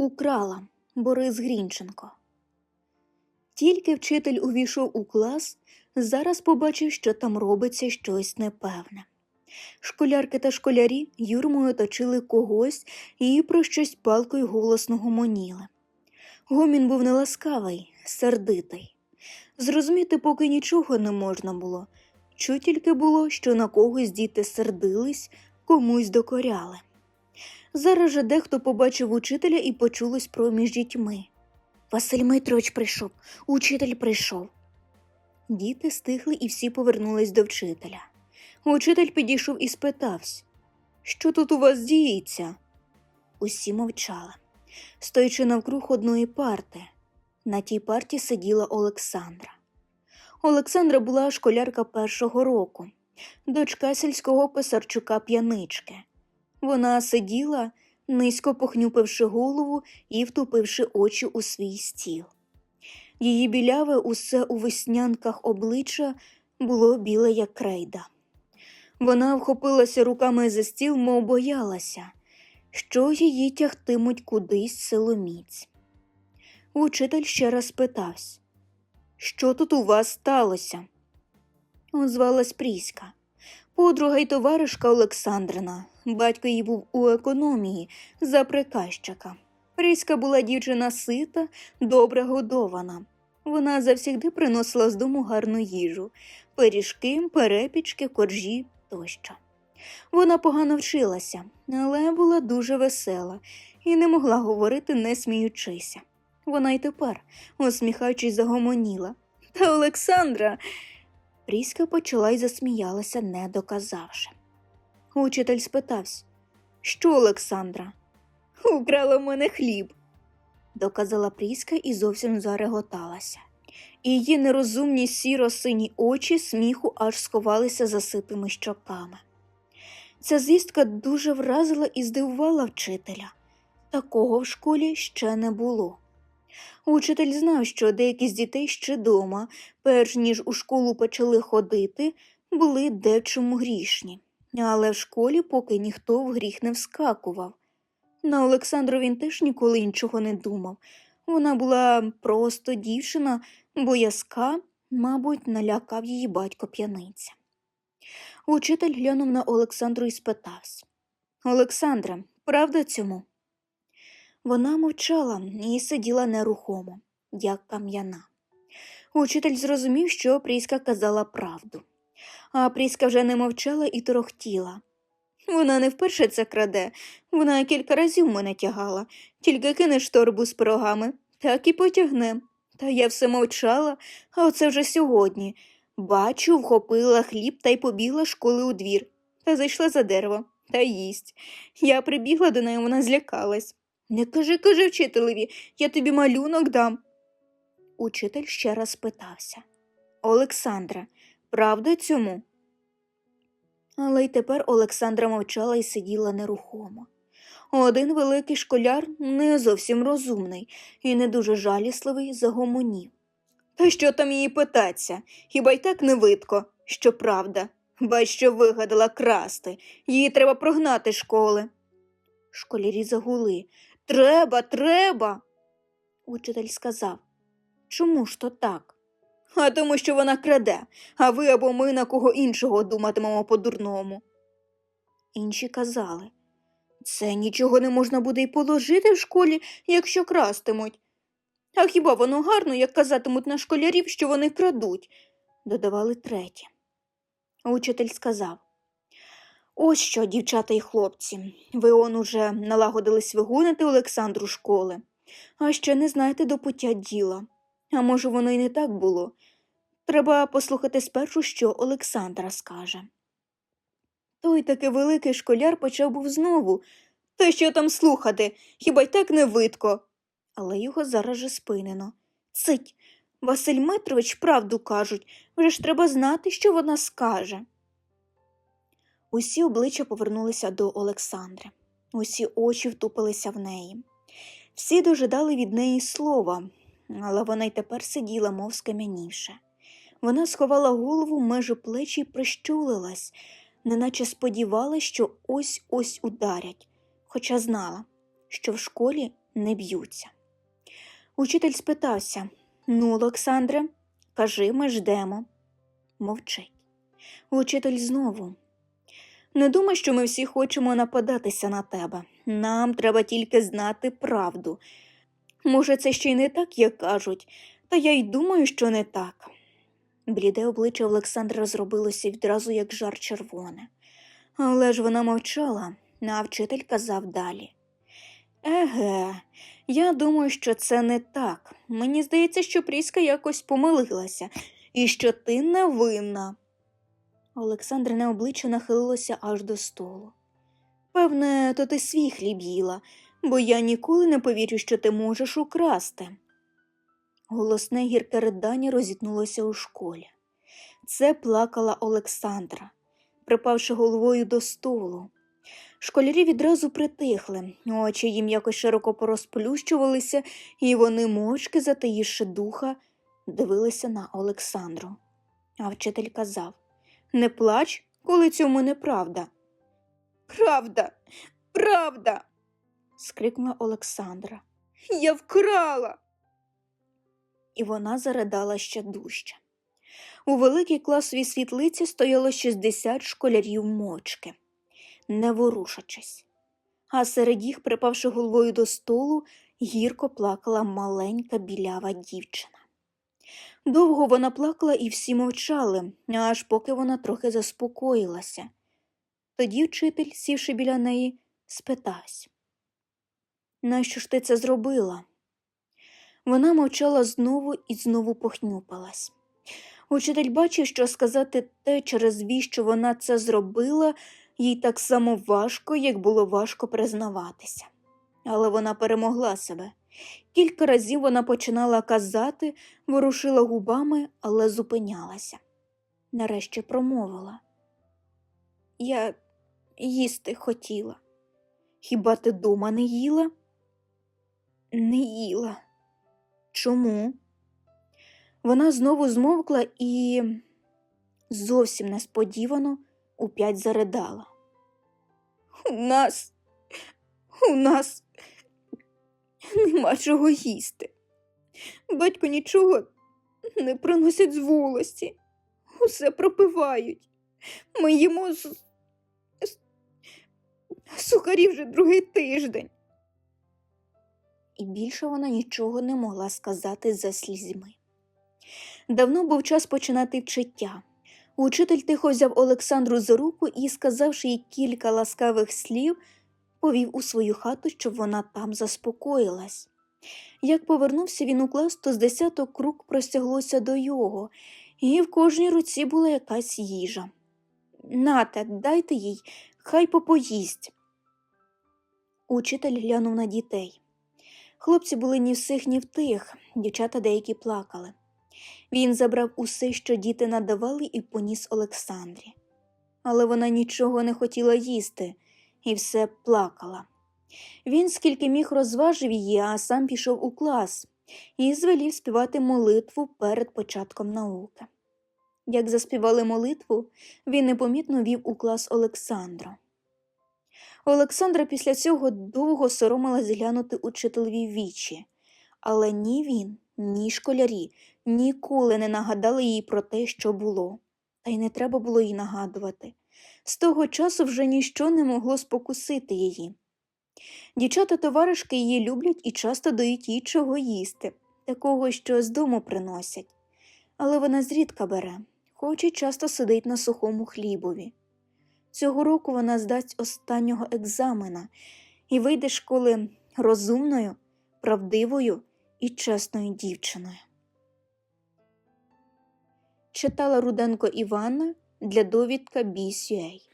Украла Борис Грінченко. Тільки вчитель увійшов у клас, зараз побачив, що там робиться щось непевне. Школярки та школярі юрмою оточили когось і про щось палкою голосно гомоніли. Гомін був неласкавий, сердитий. Зрозуміти поки нічого не можна було. Чуть тільки було, що на когось діти сердились, комусь докоряли. Зараз же дехто побачив учителя і почулось проміж дітьми. Василь Митрович прийшов, учитель прийшов. Діти стихли і всі повернулись до вчителя. Учитель підійшов і спитався, що тут у вас діється? Усі мовчали, стоячи навкруг одної парти. На тій парті сиділа Олександра. Олександра була школярка першого року, дочка сільського писарчука п'янички. Вона сиділа, низько похнюпивши голову і втупивши очі у свій стіл. Її біляве усе у веснянках обличчя було біле, як крейда. Вона вхопилася руками за стіл, мов боялася, що її тягтимуть кудись силоміць. Учитель ще раз питався, що тут у вас сталося? Озвалась Пріська, подруга й товаришка Олександрина. Батько її був у економії за приказчика. Пріська була дівчина сита, добре годована. Вона завсігди приносила з дому гарну їжу пиріжки, перепічки, коржі тощо. Вона погано вчилася, але була дуже весела і не могла говорити, не сміючися. Вона й тепер, усміхаючись, загомоніла. Та Олександра. Пріська почала й засміялася, не доказавши. Учитель спитався, що Олександра? Украла в мене хліб, доказала Пріська і зовсім зареготалася. Її нерозумні сіро-сині очі сміху аж сховалися за ситими щоками. Ця звістка дуже вразила і здивувала вчителя. Такого в школі ще не було. Учитель знав, що деякі з дітей ще дома, перш ніж у школу почали ходити, були дечому грішні, але в школі поки ніхто в гріх не вскакував. На Олександру він теж ніколи нічого не думав. Вона була просто дівчина, боязка, мабуть, налякав її батько п'яниця. Учитель глянув на Олександру і спитався Олександра, правда цьому? Вона мовчала і сиділа нерухомо, як кам'яна. Учитель зрозумів, що Пріська казала правду, а Пріська вже не мовчала і торохтіла. Вона не вперше це краде, вона кілька разів мене тягала, тільки кинеш торбу з пирогами, так і потягне. Та я все мовчала, а оце вже сьогодні. Бачу, вхопила хліб та й побігла школи у двір, та зайшла за дерево та їсть. Я прибігла до неї, вона злякалась. Не кажи, кажи вчителеві, я тобі малюнок дам. Учитель ще раз питався Олександра, правда цьому? Але й тепер Олександра мовчала і сиділа нерухомо. Один великий школяр, не зовсім розумний і не дуже жалісливий, загомонів. Та що там її питаться? Хіба й так не видко, що правда? Ба що вигадала красти, її треба прогнати школи. Школярі загули. Треба, треба. Учитель сказав. Чому ж то так? А тому, що вона краде, а ви або ми на кого іншого думатимемо по-дурному. Інші казали це нічого не можна буде й положити в школі, якщо крастимуть. А хіба воно гарно, як казатимуть на школярів, що вони крадуть, додавали треті. Учитель сказав Ось що, дівчата і хлопці, ви он уже налагодились вигонити Олександру школи, а ще не знаєте до пуття діла. А може, воно й не так було. Треба послухати спершу, що Олександра скаже. Той таки великий школяр почав був знову. Та що там слухати, хіба й так не видко. Але його зараз же спинено. Цить, Василь Митрович правду кажуть, вже ж треба знати, що вона скаже. Усі обличчя повернулися до Олександри, усі очі втупилися в неї. Всі дожидали від неї слова, але вона й тепер сиділа, мов скам'янівши. Вона сховала голову межу плечі і прищулилась, неначе сподівалась, що ось ось ударять, хоча знала, що в школі не б'ються. Учитель спитався Ну, Олександре, кажи, ми ждемо. Мовчить. Учитель знову. Не думай, що ми всі хочемо нападатися на тебе. Нам треба тільки знати правду. Може, це ще й не так, як кажуть, та я й думаю, що не так. Бліде обличчя Олександра зробилося відразу як жар червоне. Але ж вона мовчала, а вчитель казав далі. Еге, я думаю, що це не так. Мені здається, що Пріска якось помилилася, і що ти не винна. Олександрине обличчя нахилилося аж до столу. Певне, то ти свій хліб їла, бо я ніколи не повірю, що ти можеш украсти. Голосне гірке ридання розітнулося у школі. Це плакала Олександра, припавши головою до столу. Школярі відразу притихли, очі їм якось широко порозплющувалися, і вони мовчки, затаївши духа, дивилися на Олександру. А вчитель казав Не плач, коли цьому неправда. Правда, правда. Скрикнула Олександра. Я вкрала. І вона заридала ще дужче. У великій класовій світлиці стояло 60 школярів мовчки, не ворушачись. А серед їх, припавши головою до столу, гірко плакала маленька білява дівчина. Довго вона плакала і всі мовчали, аж поки вона трохи заспокоїлася. Тоді вчитель, сівши біля неї, спитався. Нащо ж ти це зробила? Вона мовчала знову і знову похнюпалась. Учитель бачив, що сказати те, через віщо вона це зробила, їй так само важко, як було важко признаватися. Але вона перемогла себе. Кілька разів вона починала казати, ворушила губами, але зупинялася. Нарешті промовила. Я їсти хотіла. Хіба ти дома не їла? Не їла. Чому? Вона знову змовкла і зовсім несподівано уп'ять заридала. У нас, у нас нема чого їсти. Батько нічого не приносять з волості, усе пропивають. Ми їмо з... сухарі вже другий тиждень. І більше вона нічого не могла сказати за слізьми. Давно був час починати вчиття. Учитель тихо взяв Олександру за руку і, сказавши їй кілька ласкавих слів, повів у свою хату, щоб вона там заспокоїлась. Як повернувся він у клас, то з десяток рук простяглося до його, і в кожній руці була якась їжа. Нате, дайте їй, хай попоїсть. Учитель глянув на дітей. Хлопці були ні в сих, ні в тих, дівчата деякі плакали. Він забрав усе, що діти надавали, і поніс Олександрі. Але вона нічого не хотіла їсти і все плакала. Він скільки міг розважив її, а сам пішов у клас і звелів співати молитву перед початком науки. Як заспівали молитву, він непомітно вів у клас Олександру. Олександра після цього довго соромилась глянути учителеві вічі, але ні він, ні школярі ніколи не нагадали їй про те, що було, та й не треба було їй нагадувати. З того часу вже ніщо не могло спокусити її. Дівчата товаришки її люблять і часто дають їй чого їсти, такого, що з дому приносять. Але вона зрідка бере, хоч і часто сидить на сухому хлібові. Цього року вона здасть останнього екзамена і вийде школи розумною, правдивою і чесною дівчиною. Читала Руденко Івана для довідка BCA.